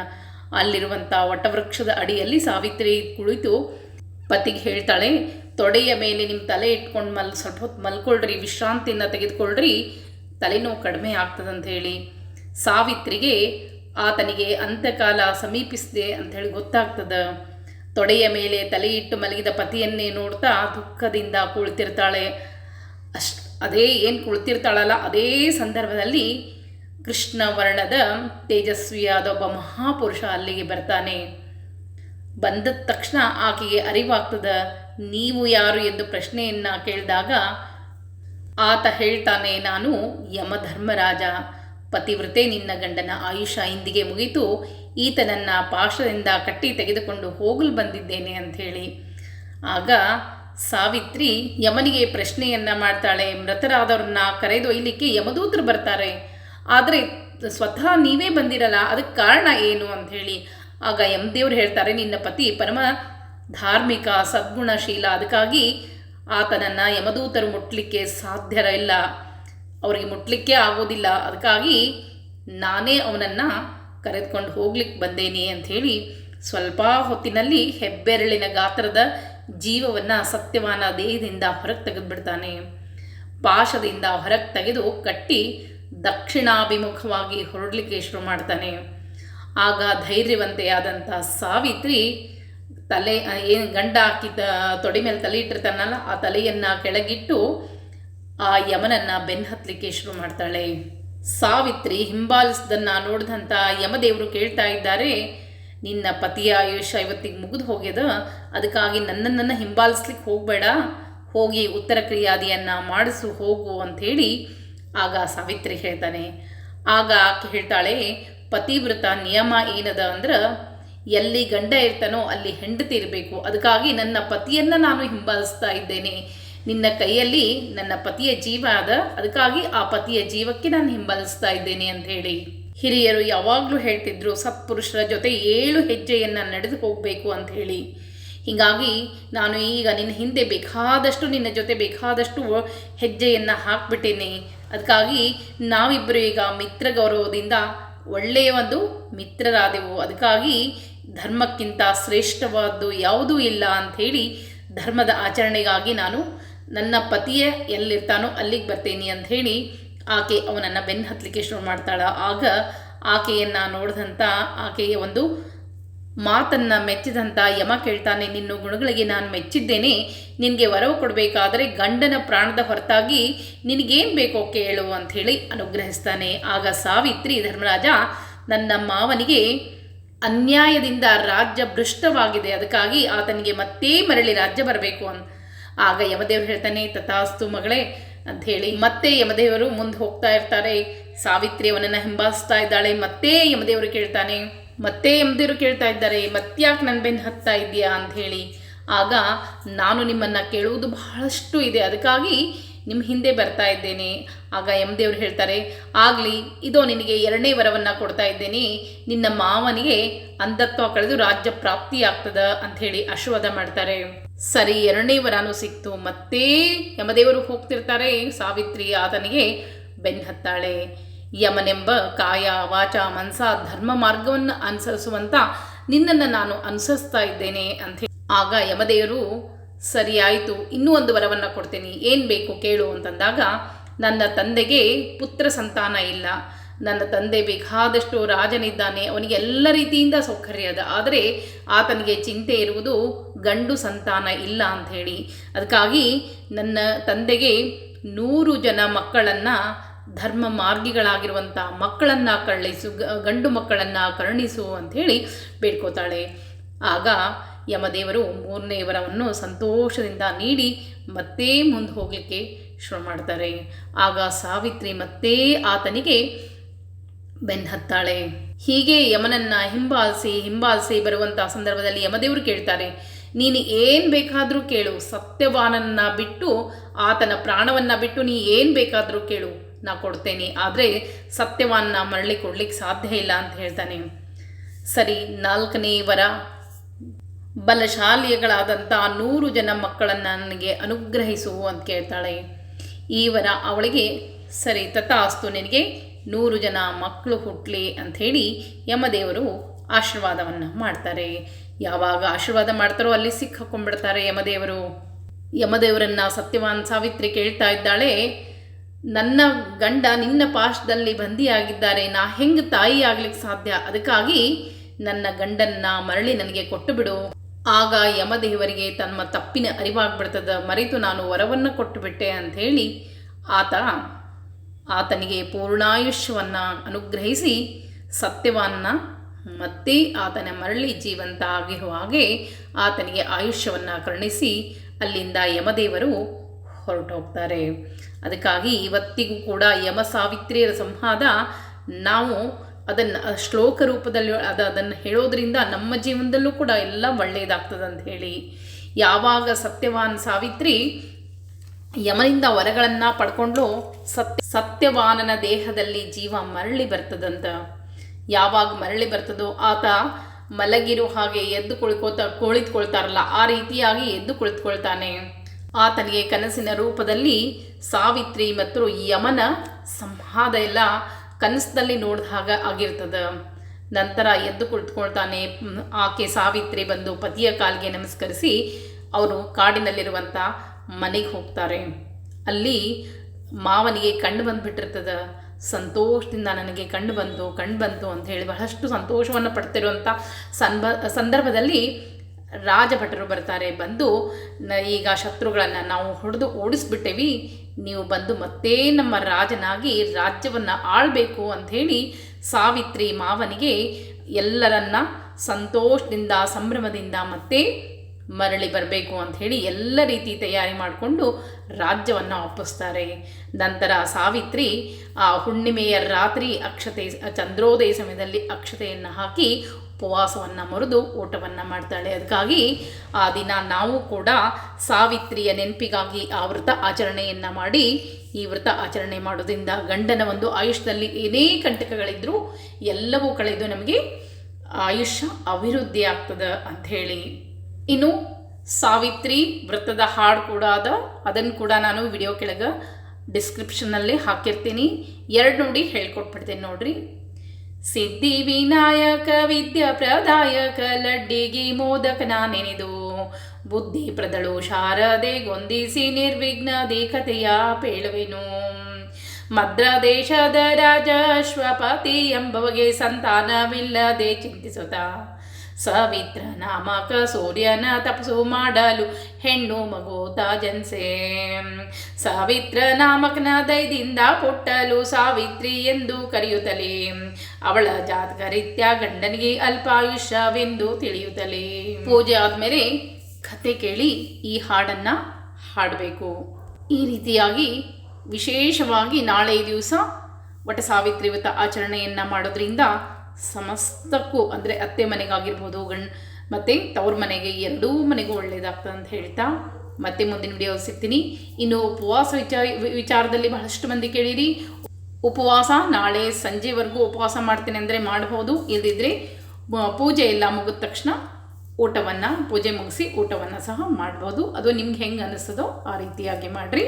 ಅಲ್ಲಿರುವಂಥ ವಟವೃಕ್ಷದ ಅಡಿಯಲ್ಲಿ ಸಾವಿತ್ರಿ ಕುಳಿತು ಪತಿಗೆ ಹೇಳ್ತಾಳೆ, ತೊಡೆಯ ಮೇಲೆ ನಿಮ್ಮ ತಲೆ ಇಟ್ಕೊಂಡು ಮಲ್, ಸ್ವಲ್ಪ ಹೊತ್ತು ಮಲ್ಕೊಳ್ರಿ, ವಿಶ್ರಾಂತಿಯಿಂದ ತೆಗೆದುಕೊಳ್ಳ್ರಿ ತಲೆನೋವು ಕಡಿಮೆ ಆಗ್ತದಂತ ಹೇಳಿ ಸಾವಿತ್ರಿಗೆ, ಆತನಿಗೆ ಅಂತ್ಯಕಾಲ ಸಮೀಪಿಸಿದೆ ಅಂಥೇಳಿ ಗೊತ್ತಾಗ್ತದೆ. ತೊಡೆಯ ಮೇಲೆ ತಲೆ ಇಟ್ಟು ಮಲಗಿದ ಪತಿಯನ್ನೇ ನೋಡ್ತಾ ದುಃಖದಿಂದ ಕುಳಿತಿರ್ತಾಳೆ. ಅಷ್ಟು, ಅದೇ ಏನು ಕುಳಿತಿರ್ತಾಳಲ್ಲ, ಅದೇ ಸಂದರ್ಭದಲ್ಲಿ ಕೃಷ್ಣ ವರ್ಣದ ತೇಜಸ್ವಿಯಾದ ಒಬ್ಬ ಮಹಾಪುರುಷ ಅಲ್ಲಿಗೆ ಬರ್ತಾನೆ. ಬಂದ ತಕ್ಷಣ ಆಕೆಗೆ ಅರಿವಾಗ್ತದ, ನೀವು ಯಾರು? ಎಂದು ಪ್ರಶ್ನೆಯನ್ನು ಕೇಳಿದಾಗ, ಆತ ಹೇಳ್ತಾನೆ, ನಾನು ಯಮಧರ್ಮರಾಜ. ಪತಿವ್ರತೆ ನಿನ್ನ ಗಂಡನ ಆಯುಷ ಇಂದಿಗೆ ಮುಗಿತು. ಈತನನ್ನು ಪಾಶದಿಂದ ಕಟ್ಟಿ ತೆಗೆದುಕೊಂಡು ಹೋಗಲು ಬಂದಿದ್ದೇನೆ ಅಂಥೇಳಿ. ಆಗ ಸಾವಿತ್ರಿ ಯಮನಿಗೆ ಪ್ರಶ್ನೆಯನ್ನು ಮಾಡ್ತಾಳೆ, ಮೃತರಾದವ್ರನ್ನ ಕರೆದೊಯ್ಯಲಿಕ್ಕೆ ಯಮದೂತರು ಬರ್ತಾರೆ. ಆದರೆ ಸ್ವತಃ ನೀವೇ ಬಂದಿರಲ್ಲ, ಅದಕ್ಕೆ ಕಾರಣ ಏನು? ಅಂಥೇಳಿ. ಆಗ ಯಮದೇವ್ರು ಹೇಳ್ತಾರೆ, ನಿನ್ನ ಪತಿ ಪರಮ ಧಾರ್ಮಿಕ ಸದ್ಗುಣಶೀಲ, ಅದಕ್ಕಾಗಿ ಆತನನ್ನು ಯಮದೂತರು ಮುಟ್ಲಿಕ್ಕೆ ಸಾಧ್ಯರ ಇಲ್ಲ. ಅವರಿಗೆ ಮುಟ್ಲಿಕ್ಕೆ ಆಗೋದಿಲ್ಲ. ಅದಕ್ಕಾಗಿ ನಾನೇ ಅವನನ್ನು ಕರೆದುಕೊಂಡು ಹೋಗ್ಲಿಕ್ಕೆ ಬಂದೇನೆ ಅಂಥೇಳಿ ಸ್ವಲ್ಪ ಹೊತ್ತಿನಲ್ಲಿ ಹೆಬ್ಬೆರಳಿನ ಗಾತ್ರದ ಜೀವವನ್ನು ಸತ್ಯವಾನ ದೇಹದಿಂದ ಹೊರಗೆ ತೆಗೆದುಬಿಡ್ತಾನೆ. ಪಾಶದಿಂದ ಹೊರಗೆ ತೆಗೆದು ಕಟ್ಟಿ ದಕ್ಷಿಣಾಭಿಮುಖವಾಗಿ ಹೊರಡಲಿಕ್ಕೆ ಶುರು ಮಾಡ್ತಾನೆ. ಆಗ ಧೈರ್ಯವಂತೆಯಾದಂಥ ಸಾವಿತ್ರಿ ತಲೆ ಏನು ಗಂಡ ಹಾಕಿದ ತೊಡೆ ಮೇಲೆ ತಲೆ ಇಟ್ಟಿರ್ತಾನಲ್ಲ, ಆ ತಲೆಯನ್ನು ಕೆಳಗಿಟ್ಟು ಆ ಯಮನನ್ನು ಬೆನ್ನು ಹತ್ತಲಿಕ್ಕೆ ಶುರು ಮಾಡ್ತಾಳೆ. ಸಾವಿತ್ರಿ ಹಿಂಬಾಲಿಸ್ದನ್ನು ನೋಡಿದಂಥ ಯಮದೇವರು ಕೇಳ್ತಾ ಇದ್ದಾರೆ, ನಿನ್ನ ಪತಿಯ ಆಯುಷ್ಯ ಇವತ್ತಿಗೆ ಮುಗಿದು ಹೋಗ್ಯದ ಅದಕ್ಕಾಗಿ ನನ್ನನ್ನು ಹಿಂಬಾಲಿಸ್ಲಿಕ್ಕೆ ಹೋಗಬೇಡ, ಹೋಗಿ ಉತ್ತರ ಕ್ರಿಯಾದಿಯನ್ನು ಮಾಡಿಸು, ಹೋಗು ಅಂಥೇಳಿ ಆಗ ಸಾವಿತ್ರಿ ಹೇಳ್ತಾನೆ. ಆಗ ಆಕೆ ಹೇಳ್ತಾಳೆ, ಪತಿವ್ರತ ನಿಯಮ ಏನದ ಅಂದ್ರೆ, ಎಲ್ಲಿ ಗಂಡ ಇರ್ತಾನೋ ಅಲ್ಲಿ ಹೆಂಡತಿ ಇರಬೇಕು. ಅದಕ್ಕಾಗಿ ನನ್ನ ಪತಿಯನ್ನು ನಾನು ಹಿಂಬಾಲಿಸ್ತಾ ಇದ್ದೇನೆ. ನಿನ್ನ ಕೈಯಲ್ಲಿ ನನ್ನ ಪತಿಯ ಜೀವ ಅದ. ಅದಕ್ಕಾಗಿ ಆ ಪತಿಯ ಜೀವಕ್ಕೆ ನಾನು ಹಿಂಬಾಲಿಸ್ತಾ ಇದ್ದೇನೆ ಅಂತ ಹೇಳಿ. ಹಿರಿಯರು ಯಾವಾಗಲೂ ಹೇಳ್ತಿದ್ರು, ಸತ್ಪುರುಷರ ಜೊತೆ ಏಳು ಹೆಜ್ಜೆಯನ್ನು ನಡೆದು ಹೋಗಬೇಕು ಅಂತ ಹೇಳಿ. ಹೀಗಾಗಿ ನಾನು ಈಗ ನಿನ್ನ ಹಿಂದೆ ಬೇಕಾದಷ್ಟು ನಿನ್ನ ಜೊತೆ ಬೇಕಾದಷ್ಟು ಹೆಜ್ಜೆಯನ್ನು ಹಾಕ್ಬಿಟ್ಟೇನೆ. ಅದಕ್ಕಾಗಿ ನಾವಿಬ್ಬರು ಈಗ ಮಿತ್ರ ಗೌರವದಿಂದ ಒಳ್ಳೆಯ ಒಂದು ಮಿತ್ರರಾದೆವು. ಅದಕ್ಕಾಗಿ ಧರ್ಮಕ್ಕಿಂತ ಶ್ರೇಷ್ಠವಾದ್ದು ಯಾವುದೂ ಇಲ್ಲ ಅಂಥೇಳಿ ಧರ್ಮದ ಆಚರಣೆಗಾಗಿ ನಾನು ನನ್ನ ಪತಿಯ ಎಲ್ಲಿರ್ತಾನೋ ಅಲ್ಲಿಗೆ ಬರ್ತೇನೆ ಅಂತ ಹೇಳಿ ಆಕೆ ಅವನನ್ನು ಬೆನ್ನು ಹತ್ತಲಿಕ್ಕೆ ಶುರು ಮಾಡ್ತಾಳ. ಆಗ ಆಕೆಯನ್ನು ನೋಡಿದಂಥ ಆಕೆಯ ಒಂದು ಮಾತನ್ನು ಮೆಚ್ಚಿದಂಥ ಯಮ ಕೇಳ್ತಾನೆ, ನಿನ್ನ ಗುಣಗಳಿಗೆ ನಾನು ಮೆಚ್ಚಿದ್ದೇನೆ. ನಿನಗೆ ವರವು ಕೊಡಬೇಕಾದರೆ ಗಂಡನ ಪ್ರಾಣದ ಹೊರತಾಗಿ ನಿನಗೇನು ಬೇಕೋ ಕೇಳು ಅಂತ ಹೇಳಿ ಅನುಗ್ರಹಿಸ್ತಾನೆ. ಆಗ ಸಾವಿತ್ರಿ ಧರ್ಮರಾಜ, ನನ್ನ ಮಾವನಿಗೆ ಅನ್ಯಾಯದಿಂದ ರಾಜ್ಯ ಭೃಷ್ಟವಾಗಿದೆ ಅದಕ್ಕಾಗಿ ಆತನಿಗೆ ಮತ್ತೆ ಮರಳಿ ರಾಜ್ಯ ಬರಬೇಕು ಅಂತ ಆಗ ಯಮದೇವರು ಹೇಳ್ತಾನೆ, ತಥಾಸ್ತು ಮಗಳೇ ಅಂತ ಹೇಳಿ ಮತ್ತೆ ಯಮದೇವರು ಮುಂದೆ ಹೋಗ್ತಾ ಇರ್ತಾರೆ. ಸಾವಿತ್ರಿ ಅವನನ್ನು ಹಿಂಬಾಸ್ತಾ ಇದ್ದಾಳೆ. ಮತ್ತೆ ಯಮದೇವರು ಕೇಳ್ತಾನೆ ಮತ್ತೆ ಎಮ್ದಿರು ಕೇಳ್ತಾ ಇದ್ದಾರೆ, ಮತ್ತ್ಯಾಕೆ ನನ್ನ ಬೆನ್ನು ಹತ್ತಾ ಇದೆಯಾ ಅಂತ ಹೇಳಿ. ಆಗ ನಾನು ನಿಮ್ಮನ್ನು ಕೇಳುವುದು ಬಹಳಷ್ಟು ಇದೆ, ಅದಕ್ಕಾಗಿ ನಿಮ್ಮ ಹಿಂದೆ ಬರ್ತಾ ಇದ್ದೇನೆ. ಆಗ ಯಮದೇವರು ಹೇಳ್ತಾರೆ, ಆಗಲಿ, ಇದೋ ನಿನಗೆ ಎರಡನೇ ವರವನ್ನು ಕೊಡ್ತಾ ಇದ್ದೇನೆ. ನಿನ್ನ ಮಾವನಿಗೆ ಅಂಧತ್ವ ಕಳೆದು ರಾಜ್ಯ ಪ್ರಾಪ್ತಿ ಆಗ್ತದ ಅಂಥೇಳಿ ಆಶೀರ್ವಾದ ಮಾಡ್ತಾರೆ. ಸರಿ, ಎರಡನೇ ವರನೂ ಸಿಕ್ತು. ಮತ್ತೆ ಯಮದೇವರು ಹೋಗ್ತಿರ್ತಾರೆ, ಸಾವಿತ್ರಿ ಆತನಿಗೆ ಬೆನ್ನು ಹತ್ತಾಳೆ. ಯಮನೆಂಬ ಕಾಯ, ವಾಚ, ಮನಸ, ಧರ್ಮ ಮಾರ್ಗವನ್ನು ಅನುಸರಿಸುವಂತ ನಿನ್ನನ್ನು ನಾನು ಅನುಸರಿಸ್ತಾ ಇದ್ದೇನೆ ಅಂತ ಆಗ ಯಮದೇವರು, ಸರಿಯಾಯಿತು, ಇನ್ನೂ ಒಂದು ವರವನ್ನು ಕೊಡ್ತೀನಿ, ಏನು ಬೇಕು ಕೇಳು ಅಂತಂದಾಗ, ನನ್ನ ತಂದೆಗೆ ಪುತ್ರ ಸಂತಾನ ಇಲ್ಲ. ನನ್ನ ತಂದೆ ಬೇಕಾದಷ್ಟು ರಾಜನಿದ್ದಾನೆ, ಅವನಿಗೆ ಎಲ್ಲ ರೀತಿಯಿಂದ ಸೌಕರ್ಯ ಅದ. ಆದರೆ ಆತನಿಗೆ ಚಿಂತೆ ಇರುವುದು ಗಂಡು ಸಂತಾನ ಇಲ್ಲ ಅಂಥೇಳಿ ಅದಕ್ಕಾಗಿ ನನ್ನ ತಂದೆಗೆ ನೂರು ಜನ ಮಕ್ಕಳನ್ನು ಧರ್ಮ ಮಾರ್ಗಿಗಳಾಗಿರುವಂಥ ಮಕ್ಕಳನ್ನು ಕರುಣಿಸು ಗಂಡು ಮಕ್ಕಳನ್ನು ಕರುಣಿಸು ಅಂಥೇಳಿ ಬೇಡ್ಕೋತಾಳೆ. ಆಗ ಯಮದೇವರು ಮೂರನೇ ವರವನ್ನು ಸಂತೋಷದಿಂದ ನೀಡಿ ಮತ್ತೆ ಮುಂದೆ ಹೋಗಲಿಕ್ಕೆ ಶುರು ಮಾಡ್ತಾರೆ. ಆಗ ಸಾವಿತ್ರಿ ಮತ್ತೆ ಆತನಿಗೆ ಬೆನ್ನತ್ತಾಳೆ ಹೀಗೆ ಯಮನನ್ನ ಹಿಂಬಾಲಿಸಿ ಹಿಂಬಾಲಿಸಿ ಬರುವಂಥ ಸಂದರ್ಭದಲ್ಲಿ ಯಮದೇವರು ಕೇಳ್ತಾರೆ, ನೀನು ಏನು ಬೇಕಾದರೂ ಕೇಳು, ಸತ್ಯವಾನನ್ನ ಬಿಟ್ಟು, ಆತನ ಪ್ರಾಣವನ್ನು ಬಿಟ್ಟು ನೀ ಏನು ಬೇಕಾದರೂ ಕೇಳು. ನಾ ಕೊಡ್ತೇನೆ, ಆದರೆ ಸತ್ಯವನ್ನ ಮರಳಿ ಕೊಡ್ಲಿಕ್ಕೆ ಸಾಧ್ಯ ಇಲ್ಲ ಅಂತ ಹೇಳ್ತಾನೆ. ಸರಿ, ನಾಲ್ಕನೇ ವರ. ಬಲಶಾಲಿಗಳಾದಂಥ ನೂರು ಜನ ಮಕ್ಕಳನ್ನು ನನಗೆ ಅನುಗ್ರಹಿಸು ಅಂತ ಕೇಳ್ತಾಳೆ. ಈ ವರ ಅವಳಿಗೆ, ಸರಿ, ತಥಾಸ್ತು, ನಿನಗೆ ನೂರು ಜನ ಮಕ್ಕಳು ಹುಟ್ಟಲಿ ಅಂಥೇಳಿ ಯಮದೇವರು ಆಶೀರ್ವಾದವನ್ನು ಮಾಡ್ತಾರೆ. ಯಾವಾಗ ಆಶೀರ್ವಾದ ಮಾಡ್ತಾರೋ ಅಲ್ಲಿ ಸಿಕ್ಕಾಕೊಂಡ್ಬಿಡ್ತಾರೆ ಯಮದೇವರು. ಯಮದೇವರನ್ನು ಸತ್ಯವಾನ್ ಸಾವಿತ್ರಿ ಕೇಳ್ತಾ ಇದ್ದಾಳೆ. ನನ್ನ ಗಂಡ ನಿನ್ನ ಪಾಶದಲ್ಲಿ ಬಂದಿಯಾಗಿದ್ದಾರೆ, ನಾ ಹೆಂಗೆ ತಾಯಿ ಆಗ್ಲಿಕ್ಕೆ ಸಾಧ್ಯ? ಅದಕ್ಕಾಗಿ ನನ್ನ ಗಂಡನ್ನ ಮರಳಿ ನನಗೆ ಕೊಟ್ಟು ಬಿಡು ಆಗ ಯಮದೇವರಿಗೆ ತಮ್ಮ ತಪ್ಪಿನ ಅರಿವಾಗ್ಬಿಡ್ತದ, ಮರೆತು ನಾನು ವರವನ್ನು ಕೊಟ್ಟು ಬಿಟ್ಟೆ ಅಂಥೇಳಿ ಆತ ಆತನಿಗೆ ಪೂರ್ಣಾಯುಷ್ಯವನ್ನು ಅನುಗ್ರಹಿಸಿ ಸತ್ಯವನ್ನು ಮತ್ತೆ ಆತನ ಮರಳಿ ಜೀವಂತ ಆಗಿರುವ ಹಾಗೆ ಆತನಿಗೆ ಆಯುಷ್ಯವನ್ನು ಕರುಣಿಸಿ ಅಲ್ಲಿಂದ ಯಮದೇವರು ಹೊರಟೋಗ್ತಾರೆ. ಅದಕ್ಕಾಗಿ ಇವತ್ತಿಗೂ ಕೂಡ ಯಮ ಸಾವಿತ್ರಿಯರ ಸಂವಾದ ನಾವು ಅದನ್ನು ಶ್ಲೋಕ ರೂಪದಲ್ಲಿ ಅದು, ಅದನ್ನು ಹೇಳೋದ್ರಿಂದ ನಮ್ಮ ಜೀವನದಲ್ಲೂ ಕೂಡ ಎಲ್ಲ ಒಳ್ಳೆಯದಾಗ್ತದೆ ಅಂತ ಹೇಳಿ. ಯಾವಾಗ ಸತ್ಯವಾನ್ ಸಾವಿತ್ರಿ ಯಮನಿಂದ ವರಗಳನ್ನು ಪಡ್ಕೊಂಡು ಸತ್ಯ, ಸತ್ಯವಾನನ ದೇಹದಲ್ಲಿ ಜೀವ ಮರಳಿ ಬರ್ತದಂತ. ಯಾವಾಗ ಮರಳಿ ಬರ್ತದೋ ಆತ ಮಲಗಿರೋ ಹಾಗೆ ಎದ್ದು ಕುಳ್ಕೋತ, ಕುಳಿತುಕೊಳ್ತಾರಲ್ಲ, ಆ ರೀತಿಯಾಗಿ ಎದ್ದು ಕುಳಿತುಕೊಳ್ತಾನೆ. ಆತನಿಗೆ ಕನಸಿನ ರೂಪದಲ್ಲಿ ಸಾವಿತ್ರಿ ಮತ್ತು ಯಮನ ಸಂಹಾದ ಎಲ್ಲ ಕನಸಿನಲ್ಲಿ ನೋಡಿದ ಹಾಗೆ ಆಗಿರ್ತದ. ನಂತರ ಎದ್ದು ಕುಳಿತುಕೊಳ್ತಾನೆ. ಆಕೆ ಸಾವಿತ್ರಿ ಬಂದು ಪತಿಯ ಕಾಲಿಗೆ ನಮಸ್ಕರಿಸಿ ಅವರು ಕಾಡಿನಲ್ಲಿರುವಂಥ ಮನೆಗೆ ಹೋಗ್ತಾರೆ. ಅಲ್ಲಿ ಮಾವನಿಗೆ ಕಣ್ಣು ಬಂದುಬಿಟ್ಟಿರ್ತದ. ಸಂತೋಷದಿಂದ ನನಗೆ ಕಣ್ಣು ಬಂತು ಕಣ್ಣು ಬಂತು ಅಂತ ಹೇಳಿ ಬಹಳಷ್ಟು ಸಂತೋಷವನ್ನು ಪಡ್ತಿರುವಂಥ ಸಂದರ್ಭದಲ್ಲಿ ರಾಜಭಟರು ಬರ್ತಾರೆ, ಬಂದು ಈಗ ಶತ್ರುಗಳನ್ನು ನಾವು ಹೊಡೆದು ಓಡಿಸ್ಬಿಟ್ಟೇವಿ, ನೀವು ಬಂದು ಮತ್ತೆ ನಮ್ಮ ರಾಜನಾಗಿ ರಾಜ್ಯವನ್ನು ಆಳಬೇಕು ಅಂಥೇಳಿ ಸಾವಿತ್ರಿ ಮಾವನಿಗೆ ಎಲ್ಲರನ್ನ ಸಂತೋಷದಿಂದ, ಸಂಭ್ರಮದಿಂದ ಮತ್ತೆ ಮರಳಿ ಬರಬೇಕು ಅಂಥೇಳಿ ಎಲ್ಲ ರೀತಿ ತಯಾರಿ ಮಾಡಿಕೊಂಡು ರಾಜ್ಯವನ್ನು ಒಪ್ಪಿಸ್ತಾರೆ. ನಂತರ ಸಾವಿತ್ರಿ ಆ ಹುಣ್ಣಿಮೆಯ ರಾತ್ರಿ ಅಕ್ಷತೆ, ಚಂದ್ರೋದಯ ಸಮಯದಲ್ಲಿ ಅಕ್ಷತೆಯನ್ನು ಹಾಕಿ ಉಪವಾಸವನ್ನು ಮುರಿದು ಊಟವನ್ನು ಮಾಡ್ತಾಳೆ. ಅದಕ್ಕಾಗಿ ಆ ದಿನ ನಾವು ಕೂಡ ಸಾವಿತ್ರಿಯ ನೆನಪಿಗಾಗಿ ಆ ವ್ರತ ಆಚರಣೆಯನ್ನು ಮಾಡಿ, ಈ ವ್ರತ ಆಚರಣೆ ಮಾಡೋದ್ರಿಂದ ಗಂಡನ ಒಂದು ಆಯುಷ್ಯದಲ್ಲಿ ಏನೇ ಕಂಟಕಗಳಿದ್ರೂ ಎಲ್ಲವೂ ಕಳೆದು ನಮಗೆ ಆಯುಷ್ಯ ಅಭಿವೃದ್ಧಿ ಆಗ್ತದೆ ಅಂಥೇಳಿ. ಇನ್ನು ಸಾವಿತ್ರಿ ವ್ರತದ ಹಾಡು ಕೂಡ ಅದ. ಅದನ್ನು ಕೂಡ ನಾನು ವಿಡಿಯೋ ಕೆಳಗೆ ಡಿಸ್ಕ್ರಿಪ್ಷನ್ನಲ್ಲಿ ಹಾಕಿರ್ತೀನಿ. ಎರಡು ನೋಡಿ ಹೇಳ್ಕೊಟ್ಬಿಡ್ತೇನೆ ನೋಡ್ರಿ. ಸಿದ್ಧಿ ವಿನಾಯಕ ವಿದ್ಯಾ ಪ್ರದಾಯಕ, ಲಡ್ಡಿಗಿ ಮೋದಕನ ನಾನೆನಿದು. ಬುದ್ಧಿ ಪ್ರದಳು ಶಾರದೆ ಗೊಂದಿಸಿ ನಿರ್ವಿಘ್ನ ದೇಖತೆಯ ಪೇಳುವೆನು. ಮದ್ರ ದೇಶದ ರಾಜ ಅಶ್ವಪತಿ ಎಂಬವಗೆ ಸಂತಾನವಿಲ್ಲದೆ ಚಿಂತಿಸುತ್ತ. ಸವಿತ್ರ ನಾಮಕ ಸೂರ್ಯನ ತಪಸ್ಸು ಮಾಡಲು ಹೆಣ್ಣು ಮಗು ತಾಜನ್ಸೆ. ಸಾವಿತ್ರ ನಾಮಕನ ದೈದಿಂದ ಪುಟ್ಟಲು ಸಾವಿತ್ರಿ ಎಂದು ಕರೆಯುತ್ತಲೇ. ಅವಳ ಜಾತಕ ರೀತ್ಯ ಗಂಡನಿಗೆ ಅಲ್ಪಾಯುಷ್ಯವೆಂದು ತಿಳಿಯುತ್ತಲೇ. ಪೂಜೆ ಆದಮೇಲೆ ಕತೆ ಕೇಳಿ ಈ ಹಾಡನ್ನ ಹಾಡಬೇಕು. ಈ ರೀತಿಯಾಗಿ ವಿಶೇಷವಾಗಿ ನಾಳೆ ದಿವಸ ವಟ ಸಾವಿತ್ರಿ ವ್ರತ ಆಚರಣೆಯನ್ನು ಮಾಡೋದ್ರಿಂದ ಸಮಸ್ತಕ್ಕೂ ಅಂದರೆ ಅತ್ತೆ ಮನೆಗಾಗಿರ್ಬೋದು, ಗಂಡ್ ಮತ್ತೆ ತವ್ರ ಮನೆಗೆ ಎರಡೂ ಮನೆಗೂ ಒಳ್ಳೆಯದಾಗ್ತದೆ ಅಂತ ಹೇಳ್ತಾ ಮತ್ತೆ ಮುಂದಿನ ವಿಡಿಯೋ ಸಿಗ್ತೀನಿ. ಇನ್ನು ಉಪವಾಸ ವಿಚಾರ ವಿಚಾರದಲ್ಲಿ ಬಹಳಷ್ಟು ಮಂದಿ ಕೇಳಿರಿ. ಉಪವಾಸ, ನಾಳೆ ಸಂಜೆವರೆಗೂ ಉಪವಾಸ ಮಾಡ್ತೀನಿ ಅಂದರೆ ಮಾಡ್ಬೋದು. ಇಲ್ಲದಿದ್ದರೆ ಪೂಜೆ ಎಲ್ಲ ಮುಗಿದ ತಕ್ಷಣ ಊಟವನ್ನು, ಪೂಜೆ ಮುಗಿಸಿ ಊಟವನ್ನು ಸಹ ಮಾಡ್ಬೋದು. ಅದು ನಿಮ್ಗೆ ಹೆಂಗೆ ಅನ್ನಿಸ್ತದೋ ಆ ರೀತಿಯಾಗಿ ಮಾಡಿರಿ.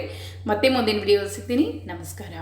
ಮತ್ತೆ ಮುಂದಿನ ವಿಡಿಯೋ ಸಿಗ್ತೀನಿ. ನಮಸ್ಕಾರ.